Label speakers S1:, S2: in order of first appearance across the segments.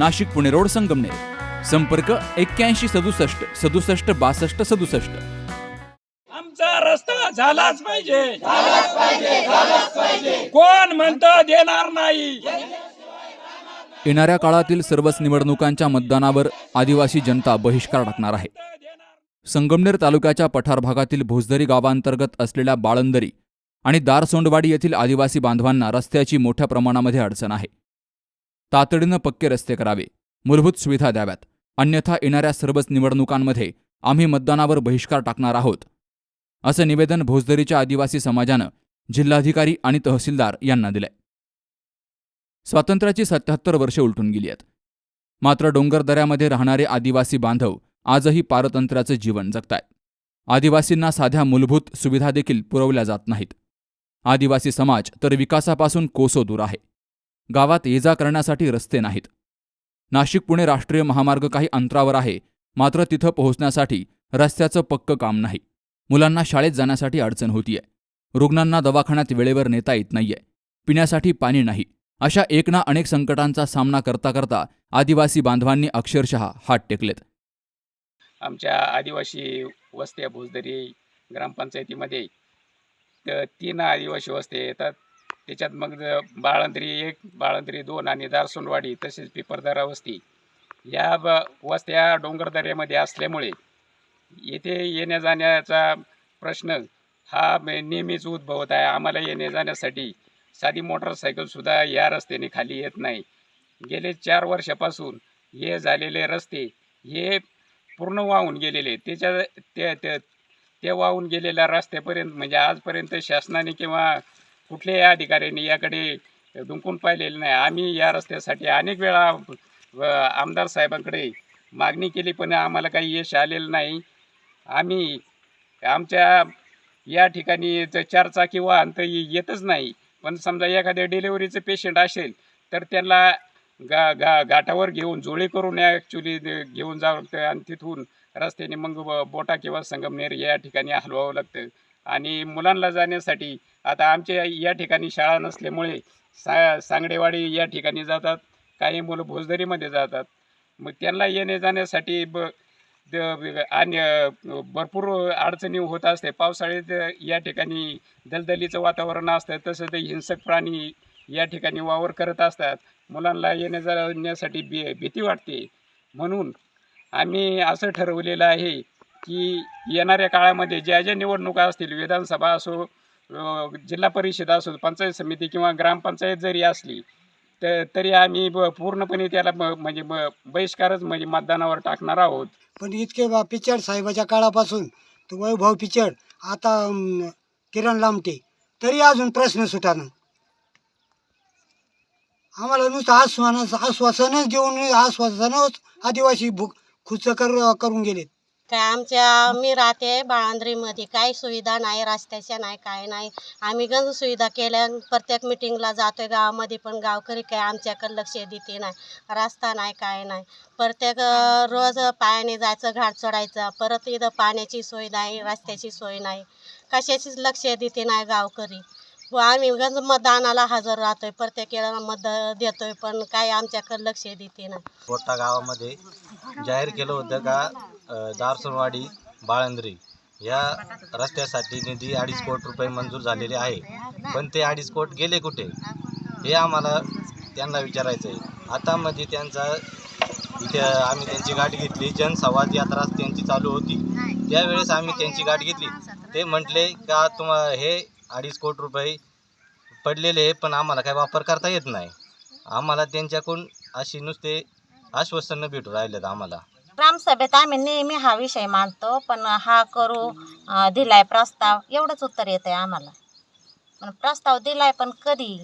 S1: Nashik Pune road Sangamner. संपर्क एक्क्याऐंशी सदुसष्ट सदुसष्ट बासष्ट सदुसष्ट.
S2: आमचा रस्ता झालाच पाहिजे. कोण म्हणतं देणार नाही?
S1: येणाऱ्या काळातील सर्वच निवडणुकांच्या मतदानावर आदिवासी जनता बहिष्कार टाकणार आहे. संगमनेर तालुक्याच्या पठार भागातील भोजदरी गावांतर्गत असलेल्या बाळंदरी आणि दारसोंडवाडी येथील आदिवासी बांधवांना रस्त्याची मोठ्या प्रमाणामध्ये अडचण आहे. तातडीनं पक्के रस्ते करावे. मूलभूत सुविधा द्याव्यात. अन्यथा येणाऱ्या सर्वच निवडणुकांमध्ये आम्ही मतदानावर बहिष्कार टाकणार आहोत. असं निवेदन भोजदरीच्या आदिवासी समाजानं जिल्हाधिकारी आणि तहसीलदार यांना दिलंय. स्वातंत्र्याची सत्याहत्तर वर्षे उलटून गेली आहेत मात्र डोंगर दऱ्यामध्ये राहणारे आदिवासी बांधव आजही पारतंत्र्याचं जीवन जगतायत. आदिवासींना साध्या मूलभूत सुविधा देखील पुरवल्या जात नाहीत. आदिवासी समाज तर विकासापासून कोसो दूर आहे. गावात ये जा करण्यासाठी रस्ते नाहीत. नाशिक पुणे राष्ट्रीय महामार्ग काही अंतरावर आहे मात्र तिथं पोहोचण्यासाठी रस्त्याचं पक्क काम नाही. मुलांना शाळेत जाण्यासाठी अडचण होतीये. रुग्णांना दवाखान्यात वेळेवर नेता येत नाहीये. पिण्यासाठी पाणी नाही. अशा एक ना अनेक संकटांचा सामना करता करता आदिवासी बांधवांनी अक्षरशः हात टेकलेत.
S2: आमच्या आदिवासी वस्त्या भोजदरी ग्रामपंचायतीमध्ये. तीन आदिवासी वस्त्या येतात. त्याच्यात मग बाळंद्री एक बाळंत्री दोन आणि दारसोंडवाडी तसेच पिपरदरा वस्ती. या ब वस्त्या डोंगरदऱ्यामध्ये असल्यामुळे येथे येण्या जाण्याचा प्रश्न हा नेहमीच उद्भवत आहे. आम्हाला येण्या जाण्यासाठी साधी मोटरसायकलसुद्धा या रस्त्याने खाली येत नाही. गेले चार वर्षापासून हे झालेले रस्ते हे पूर्ण वाहून गेलेले. त्याच्या ते ते वाहून गेलेल्या रस्त्यापर्यंत म्हणजे आजपर्यंत शासनाने किंवा कुठल्याही अधिकाऱ्यांनी याकडे दुमकून पाहिलेलं नाही. आम्ही या रस्त्यासाठी अनेक वेळा आमदार साहेबांकडे मागणी केली पण आम्हाला काही यश आलेलं नाही. आम्ही आमच्या या ठिकाणी चारचाकी वाहन तर येतच नाही. पण समजा एखाद्या डिलेवरीचं पेशंट असेल तर त्यांना गा गा घाटावर घेऊन जोळी करून ॲक्च्युली घेऊन जावं लागतं आणि तिथून रस्त्याने मग बोटा किंवा संगमनेर या ठिकाणी हलवावं लागतं. आणि मुलांना जाण्यासाठी आता आमच्या या ठिकाणी शाळा नसल्यामुळे सा सांगडेवाडी या ठिकाणी जातात काही मुलं भोजदरीमध्ये जातात. मग त्यांना येणे जाण्यासाठी ब आणि भरपूर अडचणी होत असते. पावसाळ्यात या ठिकाणी दलदलीचं वातावरण असतं तसं ते हिंसक प्राणी या ठिकाणी वावर करत असतात. मुलांना येण्या जाण्यासाठी भी भीती वाटते. म्हणून आम्ही असं ठरवलेलं आहे की येणाऱ्या काळामध्ये ज्या ज्या निवडणुका असतील विधानसभा असो जिल्हा परिषद असो पंचायत समिती किंवा ग्रामपंचायत जरी असली तर तरी आम्ही ब पूर्णपणे त्याला ब- म्हणजे ब बहिष्कारच म्हणजे मतदानावर टाकणार आहोत.
S3: पण इतके बा पिचड साहेबाच्या काळापासून तो वैभव पिचड आता अं, किरण लामटे तरी अजून प्रश्न सुटाना. आम्हाला नुसतं आश्वासन आश्वासनच देऊन आश्वासनच आदिवासी भूक खुच कर करून गेलेत.
S4: काय आमच्या मी राहते बाळांद्रीमध्ये. काही सुविधा नाही रस्त्याच्या नाही काय नाही. आम्ही गंज सुविधा केल्या प्रत्येक मिटिंगला जातोय गावामध्ये पण गावकरी काय आमच्याकडे लक्ष देते नाही. रस्ता नाही काय नाही. प्रत्येक रोज पायाने जायचं घाट चढायचं. परत इथं पाण्याची सोय नाही रस्त्याची सोय नाही. कशाचीच लक्ष देते नाही गावकरी. व आम्ही गंज मतदानाला हजर राहतोय. प्रत्येक वेळेला मत देतोय पण काय आमच्याकडे लक्ष देते नाही.
S5: गावामध्ये जाहीर केलं होतं का? दारसरवाडी बाळंद्री या रस्त्यासाठी निधी अडीच कोट रुपये मंजूर झालेले आहे. पण ते अडीच कोट गेले कुठे? हे आम्हाला त्यांना विचारायचं आहे. आता मध्ये त्यांचा इथे आम्ही त्यांची गाठ घेतली. जनसंवाद यात्रा त्यांची चालू होती. त्यावेळेस आम्ही त्यांची गाठ घेतली. ते म्हटले का तुम्हा हे अडीच कोट रुपये पडलेले आहे पण आम्हाला काही वापर करता येत नाही. आम्हाला त्यांच्याकडून अशी नुसते आश्वासनं भेटू राहिलेत आम्हाला.
S6: ग्रामसभेत आम्ही नेहमी हा विषय मांडतो पण हा करू दिलाय प्रस्ताव एवढंच उत्तर येत आहे आम्हाला. पण प्रस्ताव दिलाय पण कधी?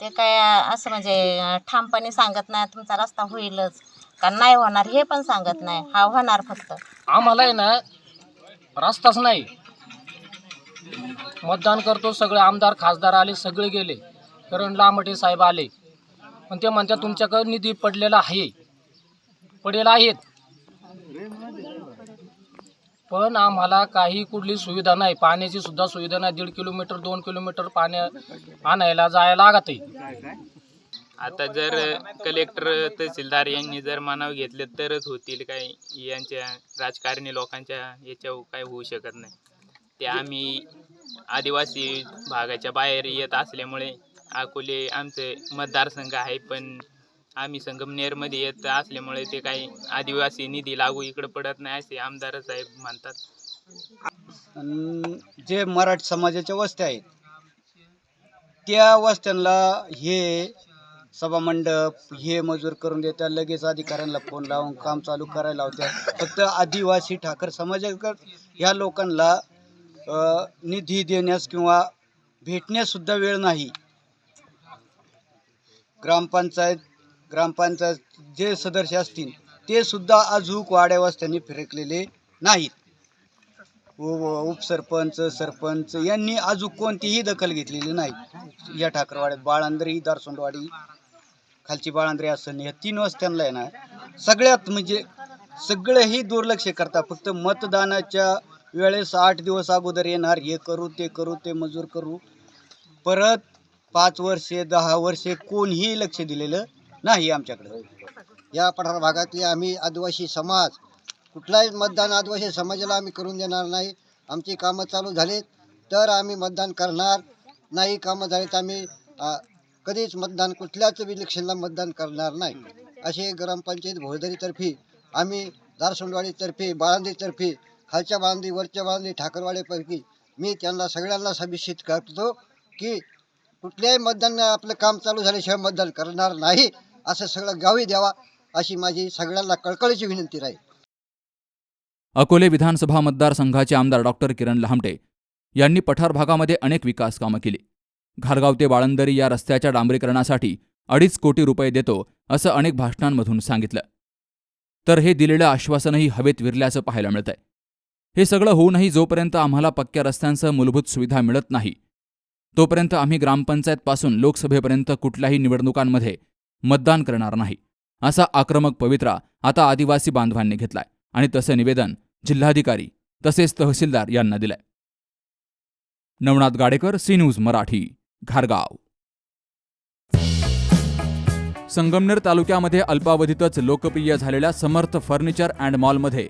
S6: ते काय असं म्हणजे ठामपणे सांगत नाही तुमचा रस्ता होईलच. का नाही होणार हे पण सांगत नाही. हा होणार फक्त.
S7: आम्हाला आहे ना रस्ताच नाही. मतदान करतो सगळे आमदार खासदार आले सगळे गेले. कारण लामटे साहेब आले. पण ते म्हणतात तुमच्याकडे निधी पडलेला आहे. पडेल आहेत. पण आम्हाला काही कुठली सुविधा नाही. पाण्याची सुद्धा सुविधा नाही. दीड किलोमीटर दोन किलोमीटर पाणी आणायला जायला लागत आहे
S8: आता जर कलेक्टर तहसीलदार यांनी जर मानाव घेतले तरच होतील काय? यांच्या राजकारणी लोकांच्या याच्यावर काय होऊ शकत नाही. ते आम्ही आदिवासी भागाच्या बाहेर येत असल्यामुळे अकोले आमचे मतदारसंघ आहे पण आम्ही संगमनेरमध्ये येत असल्यामुळे ते काही आदिवासी निधी लागू इकडे पडत नाही असे आमदार साहेब म्हणतात.
S9: जे मराठी समाजाच्या वस्त्या आहेत त्या वस्त्यांना हे सभामंडप हे मजूर करून देतात लगेच अधिकाऱ्यांना फोन लावून काम चालू करायला लावतात. फक्त आदिवासी ठाकर समाजाकडे ह्या लोकांना निधी देण्यास किंवा भेटण्यास सुद्धा वेळ नाही. ग्रामपंचायत ग्रामपंचायत जे सदस्य असतील ते सुद्धा अजूक वाड्या त्यांनी फिरकलेले नाहीत. उपसरपंच सरपंच यांनी अजून कोणतीही दखल घेतलेली नाही. या ठाकरवाड्यात बाळांद्री दारसोंडवाडी खालची बाळांद्री असं या तीन वस्त्यांना आहे ना सगळ्यात म्हणजे सगळंही दुर्लक्ष करतात फक्त मतदानाच्या वेळेस आठ दिवस अगोदर येणार हे करू ते करू ते मजूर करू. परत पाच वर्षे दहा वर्षे कोणीही लक्ष दिलेलं नाही आमच्याकडे.
S3: या पठार भागातले आम्ही आदिवासी समाज कुठलाही मतदान आदिवासी समाजाला आम्ही करून देणार नाही. आमची कामं चालू झालीत तर आम्ही मतदान करणार नाही. कामं झालीत आम्ही कधीच मतदान कुठल्याच इलेक्शनला मतदान करणार नाही. असे ग्रामपंचायत भोजदरीतर्फे आम्ही दारसोंडवाडीतर्फे बाळांदीतर्फे खालच्या बाळांदी वरच्या बाळांदी ठाकरवाडीपैकी मी त्यांना सगळ्यांना सभिषित करतो की कुठल्याही मतदान आपलं काम चालू झाल्याशिवाय मतदान करणार नाही. असं सगळं गावी द्यावा अशी माझी सगळ्यांना कळकळीची विनंती राहील.
S1: अकोले विधानसभा मतदारसंघाचे आमदार डॉक्टर किरण लहामटे यांनी पठार भागामध्ये अनेक विकास कामं केली. घारगाव ते बाळंदरी या रस्त्याच्या डांबरीकरणासाठी अडीच कोटी रुपये देतो असं अनेक भाषणांमधून सांगितलं. तर हे दिलेलं आश्वासनही हवेत विरल्याचं पाहायला मिळतंय. हे सगळं होऊनही जोपर्यंत आम्हाला पक्क्या रस्त्यांसह मूलभूत सुविधा मिळत नाही तोपर्यंत आम्ही ग्रामपंचायतपासून लोकसभेपर्यंत कुठल्याही निवडणुकांमध्ये मतदान करणार नाही. असा आक्रमक पवित्रा आता आदिवासी बांधवांनी घेतलाय आणि तसं निवेदन जिल्हाधिकारी तसेच तहसीलदार यांना दिलंय. नवनाथ गाडेकर सी न्यूज मराठी घारगाव. संगमनेर तालुक्यामध्ये अल्पावधीतच लोकप्रिय झालेल्या समर्थ फर्निचर अँड मॉलमध्ये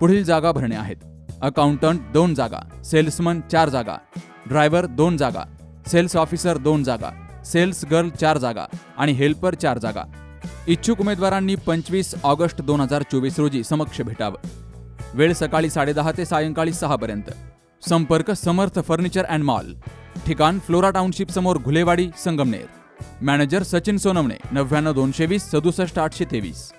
S1: पुढील जागा भरणे आहेत. अकाउंटंट दोन जागा सेल्समन चार जागा ड्रायव्हर दोन जागा सेल्स ऑफिसर दोन जागा सेल्स गर्ल चार जागा आणि हेल्पर चार जागा. इच्छुक उमेदवारांनी पंचवीस ऑगस्ट दोन हजार चोवीस रोजी समक्ष भेटावं. वेळ सकाळी साडेदहा ते सायंकाळी सहापर्यंत संपर्क समर्थ फर्निचर अँड मॉल. ठिकाण फ्लोरा टाउनशिप समोर घुलेवाडी संगमनेर. मॅनेजर सचिन सोनवणे नव्याण्णव दोनशे वीस सदुसष्ट आठशे तेवीस.